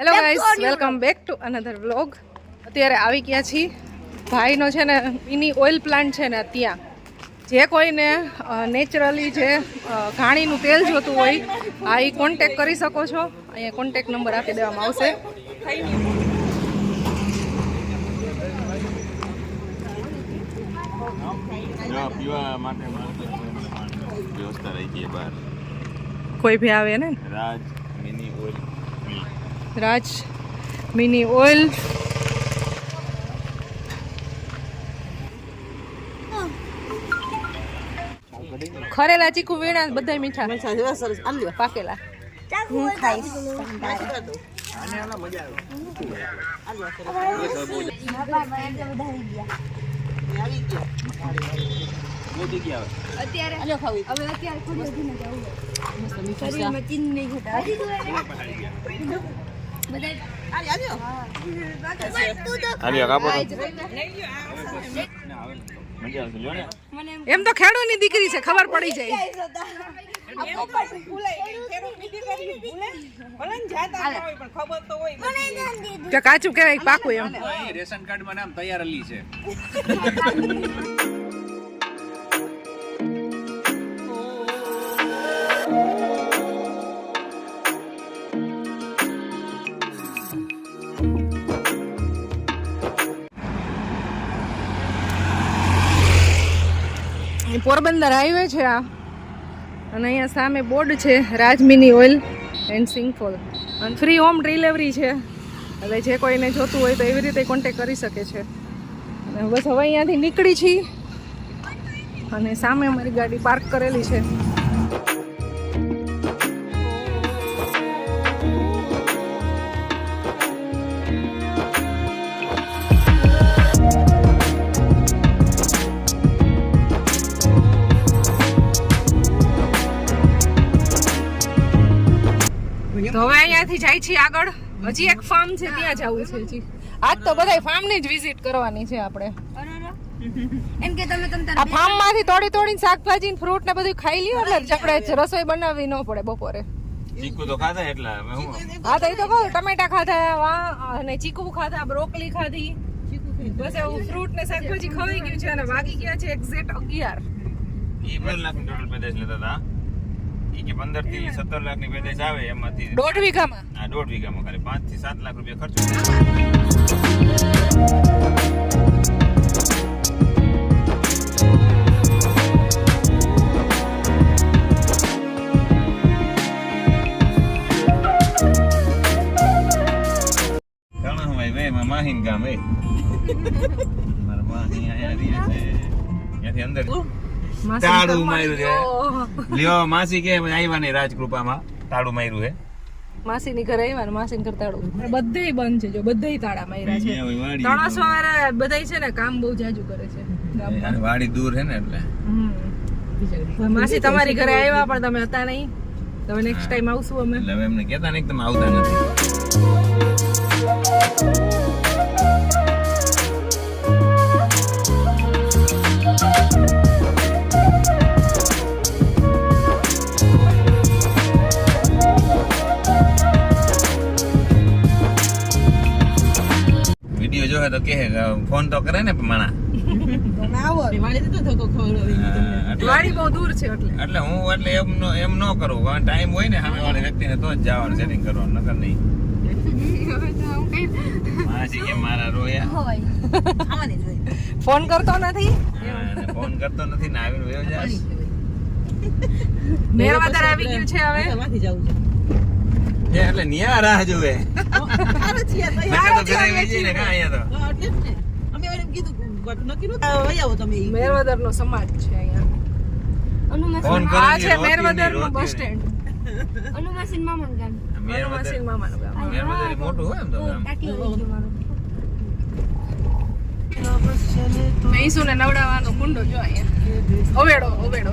Hello guys welcome back to another vlog અત્યારે આવી ગયા છીએ. ભાઈનો છે ને એની ઓઇલ પ્લાન્ટ છે ને ત્યાં જે કોઈને નેચરલી જે ઘાણીનું તેલ જોતું હોય આ એ કોન્ટેક કરી શકો છો. અહીંયા કોન્ટેક નંબર આપી દેવામાં આવશે. જો પીવા માટે પાણીની વ્યવસ્થા રહી ગઈ બહાર. કોઈ ભી આવે ને? રાજ. રાજ મિની ઓઇલ. ખરેલા ચીકુ વીણા બધા મીઠા. પાકેલા. હું ખાઈશ. અત્યારે ને ને એમ તો ખેડૂની દીકરી છે ખબર પડી જાય. કાચું કહેવાય પાકું એમ. રેશન કાર્ડમાં નામ તૈયાર છે. પોરબંદર હાઈવે છે આ. અને અહીંયા સામે બોર્ડ છે, રાજમિની ઓઇલ એન્ડ સિંગફોલ. અને ફ્રી હોમ ડિલિવરી છે. એટલે જે કોઈને જોતું હોય તો એવી રીતે કોન્ટેક કરી શકે છે. અને બસ હવે અહીંયાથી નીકળી છીએ. અને સામે અમારી ગાડી પાર્ક કરેલી છે. અહીંયાથી જાય છીએ આગળ. હજી એક ફાર્મ છે ત્યાં જવું છે હજી. આજ તો બધાય ફાર્મની જ વિઝિટ કરવાની છે આપણે. એમ કે તમે તમ આ ફાર્મમાંથી તોડી તોડીને શાકભાજી ફ્રૂટ ને બધું ખાઈ લ્યો એટલે આપણે રસોઈ બનાવવી ન પડે બપોરે. ચીકુ તો ખાધા એટલા હા? તો એ તો કહું ટમેટા ખાધા વા અને ચીકુ ખાધા બ્રોકલી ખાધી. બસ એવું ફ્રૂટ ને શાકભાજી ખવાઈ ગયું છે અને વાગી ગયા છે એક્ઝેક્ટ અગિયાર. ઈ પંદર લાખ ટોટલ પેદાશ લેતા હતા ઈ કે પંદરથી સત્તર લાખની પેદાશ આવે એમાંથી. દોઢ વીઘામાં? આ દોઢ વીઘામાં ખાલી. 5 થી સાત લાખ રૂપિયા ખર્ચો. માહીન ગામ એ. મારા માહી અહીંયા રહે છે. ત્યાંથી અંદર. તાળું માર્યું છે. લ્યો માસી કે આવ્યા નહીં રાજકૃપામાં. તાળું માર્યું હે માસીની ઘરે આવ્યા ને માસીને કરતાડું બધેય બંધ છે જો બધે તાળા માર્યા છે. અહીંયા વાળા બધાય છે ને કામ બહુ જાજુ કરે છે. વાડી દૂર છે ને એટલે. માસી તમારી ઘરે આવ્યા પણ તમે હતા નહીં. તમે નેક્સ્ટ ટાઈમ આવશું અમે. એટલે એમને કહેતા નહીં કે તમે આવતા નથી. વીડિયો તો કે ફોન તો કરે ને માણા. એટલે વાડી બહુ દૂર છે એટલે. એટલે હું એટલે એમ એમ ન કરું. કારણ ટાઈમ હોય ને સામે વાળી વ્યક્તિને તો જ જવાનું સેટિંગ કરવાનું નકર નહીં. માસી કે મારા રોયા. ફોન કરતો નથી? ફોન કરતો નથી ને આવીને વયો આવી ગયું છે હવે? એટલે નિયા રાહ જોવે. મેરવાદર નો સમાજ છે અહીંયા. મેરવાદરનું બસ સ્ટેન્ડ. અનુમાસીન મામન ગામ. મામાનું ગામ. મોટું હોય એમ તો ગામ. નવડાવવાનો કુંડો જો અહીંયા. ઓવેડો ઓવેડો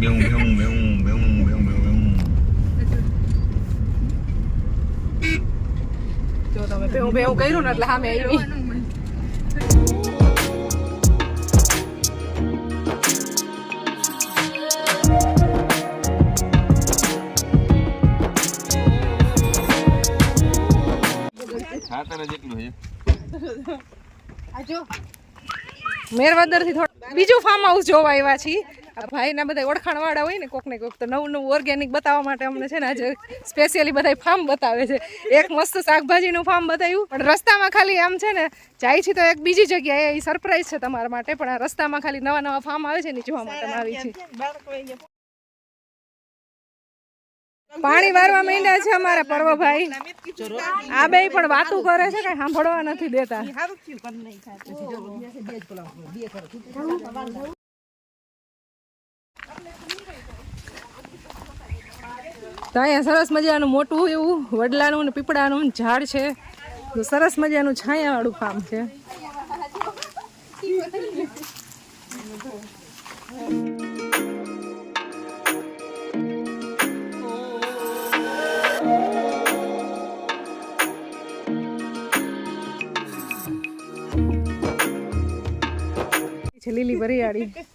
બેહું બેહું બેહું બેહું બેહું બેહું જો તમે બેહું બેહું કર્યું ને એટલે સામે આવી ખાતર જેટલું છે આ મેરવદરથી થોડું બીજું ફાર્મ હાઉસ જોવા આવ્યા છીએ. ભાઈના બધા ઓળખાણ હોય ને કોક ને કોક તો નવું નવું ઓર્ગેનિક બતાવવા માટે અમને છે ને આજે સ્પેશિયલી બધા ફાર્મ બતાવે છે. એક મસ્ત શાકભાજીનું ફાર્મ બતાવ્યું, પણ રસ્તામાં ખાલી આમ છે ને, જાય છે તો એક બીજી જગ્યાએ એ સરપ્રાઈઝ છે તમારા માટે, પણ આ રસ્તામાં ખાલી નવા નવા ફાર્મ આવે છે ને જોવા માટે આવી છે પાણી વારવા માંડ્યા છે અમારા પર્વભાઈ. આ બે પણ વાતું કરે છે કઈ સાંભળવા નથી દેતા. તો અહીંયા સરસ મજાનું મોટું એવું વડલાનું ને પીપળાનું ઝાડ છે. તો સરસ મજાનું છાયાવાળું ફાર્મ છે લીલી વરિયાળી.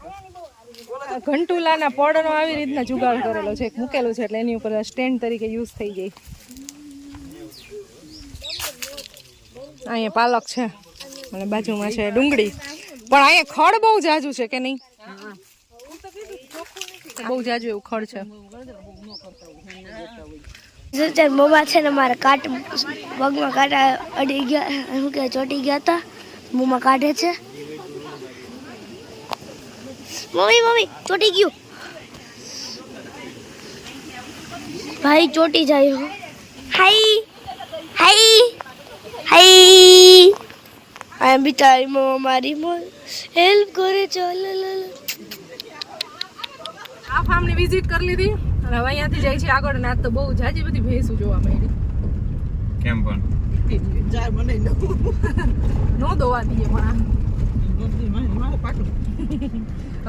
ઘંટુલાના પોડનો આવી રીતના જુગાડ કરેલો છે મૂકેલું છે એટલે એની ઉપર સ્ટેન્ડ તરીકે યુઝ થઈ જાય અહીંયા પાલક છે, અને બાજુમાં છે ડુંગળી. પણ અહીંયા ખડ બહુ જાજુ છે કે નહીં? બહુ જાજુ એવું ખડ છે. મોમાં છે ને મારા કાટ પગમાં કાંટા અડી ગયા, શું કે, ચોટી ગયા હતા મોંમાં કાઢે છે. મમ્મી મમ્મી ચોટી ગયું. ભાઈ ચોટી જાય હો. Hi hi hi. આ બિચારી મો મારી હેલ્પ કરે ચાલો આ ફાર્મની વિઝિટ કરી લીધી અને હવે અહીંયાથી જાય છે આગળ ના તો બહુ જાજી બધી ભેંસું જોવા મળી. કેમ પણ? નો દોવા દઈએ પણ આ.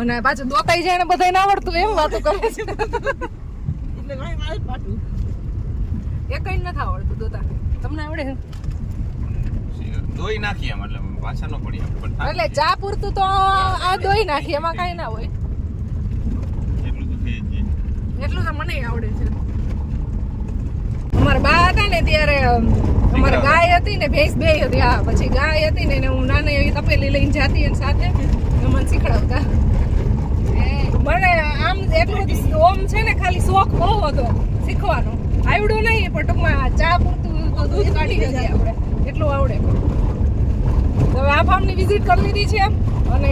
અને પાછું દોતાઈ જાય ને બધાય ના આવડતું એમ વાતો કરે છે. એ કઈ નથી આવડતું દોતા તમને આવડે? દોઈ નાખીએ એમ એટલે પાછા ન પડી પણ એટલે ચા પૂરતું તો આ દોઈ નાખી એમાં કઈ ના હોય. એટલું તો. એટલું તો મને આવડે છે. અમારા બા હતા ને ત્યારે અમારી ગાય હતી ને ભેંસ બે હતી. હા પછી ગાય હતી ને હું નાની એવી તપેલી લઈને જાતી અને સાથે મને શીખડાવતા મને આમ એટલું બધું ઓમ છે ને ખાલી શોખ બહુ હતો શીખવાનો. આવડ્યું નહીં પણ ટૂંકમાં ચા પૂરતું તો દૂધ કાઢી જાય આપણે. એટલું આવડે. હવે આ ફાર્મની વિઝિટ કરી લીધી છે અને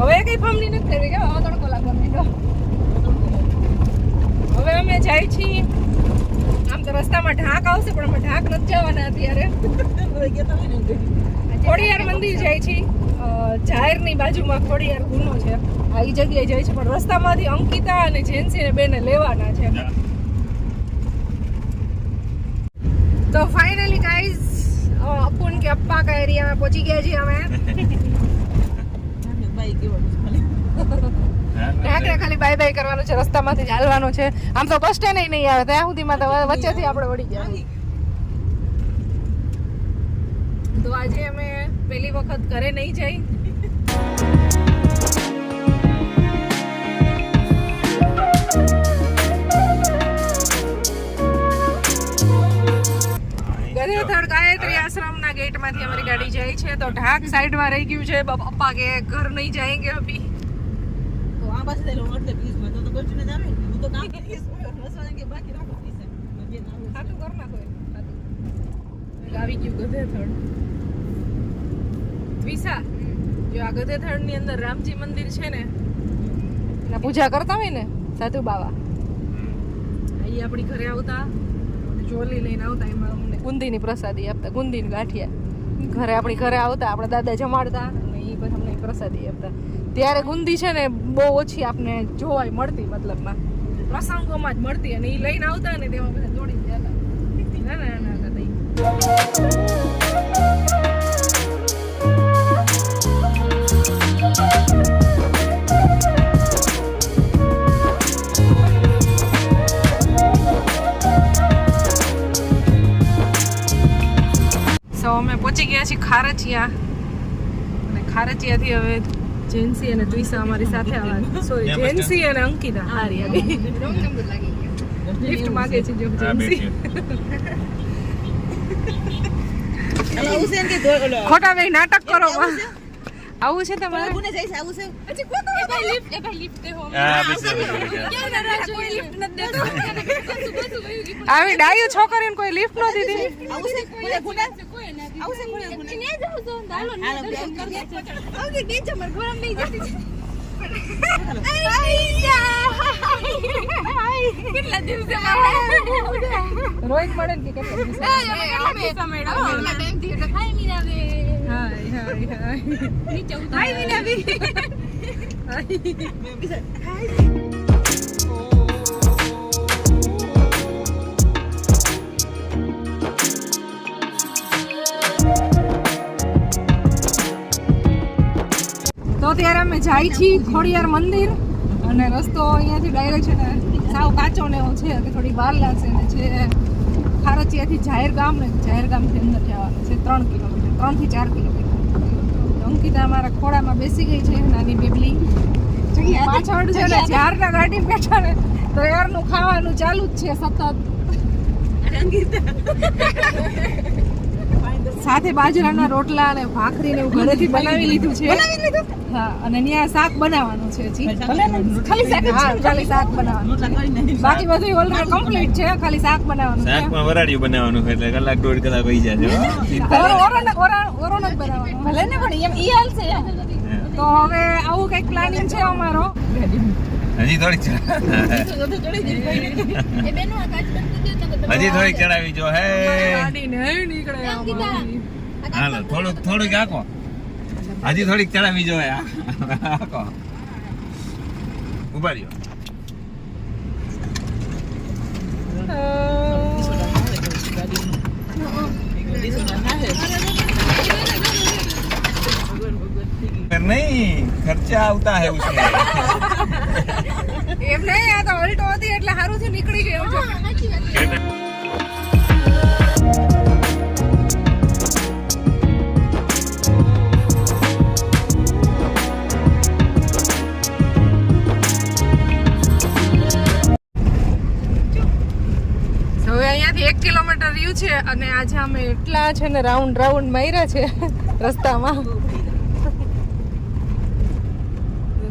હવે કઈ ફાર્મની નથી કરી કે હવે તડકો લાગવા માંડ્યો. હવે અમે જાય છીએ આમ તો રસ્તામાં ઢાંક આવશે પણ અમે ઢાંક નથી જવાના અત્યારે. ખોડિયાર મંદિર જાય છે. જાહેરની બાજુમાં ખોડિયાર ગુનો છે. આ એ જગ્યાએ જાય છે પણ રસ્તામાંથી અંકિતા અને જેન્સીને બેને લેવાના છે. તો ફાઇનલી ગાઈઝ અપુન કે અપ્પા કા એરિયામાં પહોંચી ગયા છીએ અમે. ઢાકરે ખાલી બાય બાય કરવાનું છે, રસ્તામાંથી ચાલવાનું છે. આમ તો બસ સ્ટેન્ડ નહીં આવે, ત્યાં સુધીમાં તો વચ્ચેથી આપણે વળી ગયા. તો આજે અમે પહેલી વખત ઘરે નહીં જઈ. ગધેથડ ગાયત્રી આશ્રમના ગેટમાંથી અમારી ગાડી જાય છે, તો ઢાક સાઈડમાં રહી ગયું છે. પપ્પા કે ઘર નહીં જાયેંગે અભી. ખાતું કર નાખો એ, ખાતું. આવી ગયું ગધેથડ વિસા જો આ ગધેથડની અંદર રામજી મંદિર છે ને એના પૂજા કરતા હોય ને સાધુ બાવા. એ આપણી ઘરે આવતા ચોલી લઈને આવતા એમાં અમને ગુંદીની પ્રસાદી આપતા ગુંદીની ગાંઠિયા. ઘરે આપણી ઘરે આવતા આપણા દાદા જમાડતા અને એ પછી અમને પ્રસાદી આપતા. ત્યારે ગુંદી છે ને બહુ ઓછી આપને જોવાય મળતી મતલબમાં. પ્રસંગોમાં જ મળતી અને એ લઈને આવતા ને તેમાં બધા દોડી જતા. ના ના ના હતા અમે પહોંચી ગયા છીએ ખારચિયા. અને ખારચિયાથી હવે જેન્સી અને ટ્વિસા અમારી સાથે આવવા સોરી જેન્સી અને અંકિતા. હા રહ્યા બે લિફ્ટ માંગે છે જો જેન્સી ખોટા ભાઈ નાટક કરો. આવું છે? તમારે? હા. બસ આવી ડાયો છોકરીને કોઈ લિફ્ટ ન દીધી? રોહિત મળે ને કે કેટલા દિવસે? હાય, હાય, હાય. તો ત્યારે અમે જાય છીએ ખોડિયાર મંદિર અને રસ્તો અહીંયાથી ડાયરેક્ટ છે ને સાવ કાચો ને એવો છે કે થોડી વાર લાગશે ને છે ખારચિયાથી જાહેર ગામ ને જાહેર ગામથી અંદર જવાનું છે ત્રણ કિલોમીટર ત્રણથી ચાર કિલોમીટર. અંકિતા અમારા ખોડામાં બેસી ગઈ છે નાની બેબલી. પાછળ છે ને જ્યારના ગાડી બેઠા ને તો યારનું ખાવાનું ચાલુ જ છે સતત. સાથે બાજરાના રોટલા અને ભાખરી ને એવું ઘરેથી બનાવી લીધું છે. હા અને ત્યાં શાક બનાવવાનું છે ખાલી શાક હા ખાલી શાક બનાવવાનું. બાકી બધું ઓલરેડી કમ્પ્લીટ છે ખાલી શાક બનાવવાનું શાકમાં પણ વરાળ્યું બનાવવાનું એટલે કલાક દોઢ કલાક વહી જાય ઓરોન ઓરોનો જ બનાવવાનું. ભલે ને પણ એમ ઈ હાલશે તો હવે આવું કંઈક પ્લાનિંગ છે અમારો? હજી થોડીક ચડા- હજી થોડીક ચડાવી જો હે. હાલો થોડુંક થોડુંક આખો હજી થોડીક ચડાવી જો આખો ઊભા રહ્યો. નહીં ખર્ચા આવતા હે ઉસમે એમ નહીં આ તો ઓલ્ટો હતી એટલે સારું થી નીકળી ગયો. છે અને આજે અમે એટલા છે ને રાઉન્ડ રાઉન્ડ માર્યા છે રસ્તામાં.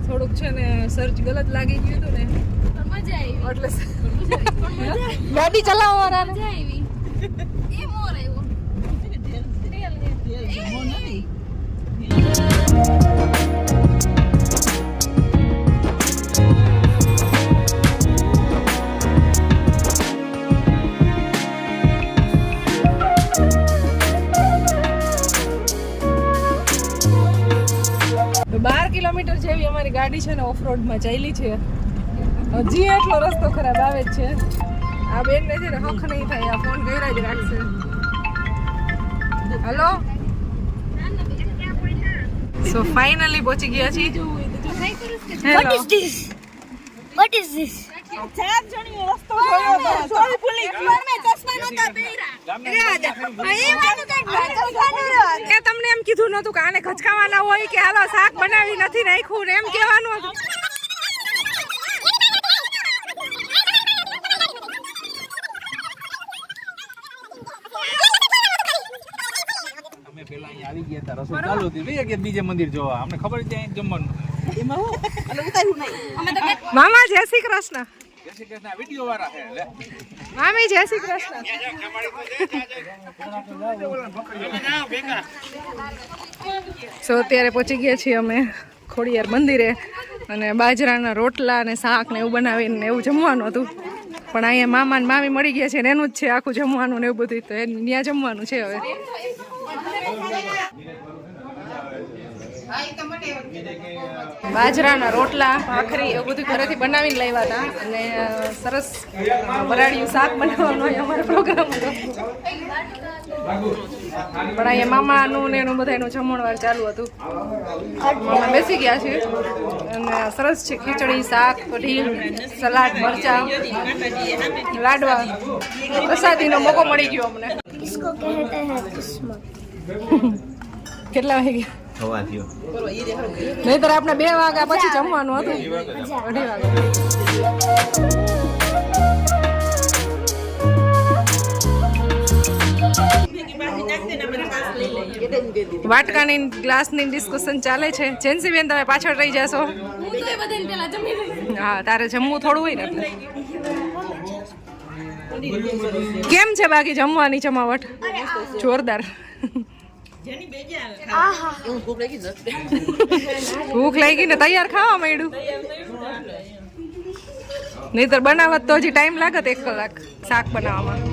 થોડુંક છે ને સર્ચ ગલત લાગી ગયું હતું ને. એટલે ગાડી ચલાવવા વાળાને તો બાર કિલોમીટર જેવી અમારી ગાડી છે ને ઓફ રોડમાં ચાલી છે. હજી એટલો રસ્તો ખરાબ આવે જ છે. આ બેન ને છે ને હખ નહીં થાય આ ફોન કર્યા જ રાખશે. હલો? સો ફાઇનલી પહોંચી ગયા છીએ. What is this? What is this? એ તમને એમ કીધું નતું કે આને ખચકાવાના હોય કે હાલો શાક બનાવી નથી નાખ્યું ને એમ કહેવાનું હતું. પેલા અહીંયા આવી ગયા હતા રસોઈ ચાલુ હતી. લઈ ગયા બીજે મંદિર જોવા? અમને ખબર છે જમવાનું. મામા જય શ્રી કૃષ્ણ. શ્રી કૃષ્ણ. વીડિયો વાળા છે, લે. મામી, જય શ્રી કૃષ્ણ. સો અત્યારે પહોંચી ગયા છીએ અમે ખોડિયાર મંદિરે અને બાજરાના રોટલા અને શાક ને એવું બનાવીને એવું જમવાનું હતું. પણ અહીંયા મામા ને મામી મળી ગયા છે ને એનું જ છે આખું જમવાનું ને એવું બધું. તો એ ત્યાં જમવાનું છે હવે. બાજરાના રોટલા ભાખરી એવું બધું ઘરેથી બનાવીને લાવ્યા હતા. અને સરસ વરાળિયું શાક બનાવવાનો અમારો પ્રોગ્રામ હતો. પણ અહીંયા મામાનું ને એનું બધા એનું જમણવાર ચાલુ હતું. મામા બેસી ગયા છે. અને સરસ છે ખીચડી શાક કઢી સલાડ મરચા. લાડવા. પ્રસાદીનો મોકો મળી ગયો અમને. કેટલા વાગે ગયા? થવા થયો નહીતર આપણે બે વાગ્યા પછી જમવાનું હતું. અઢી વાગે. વાટકાની ગ્લાસની ડિસ્કશન ચાલે છે. જેન્સી બેન તમે પાછળ રહી જશો. હા, તારે જમવું થોડું હોય ને કેમ છે બાકી જમવાની જમાવટ? જોરદાર. ભૂખ લાગી ને તૈયાર ખાવા માંડ્યું. નહીતર બનાવત તો હજી ટાઈમ લાગત એક કલાક શાક બનાવવામાં.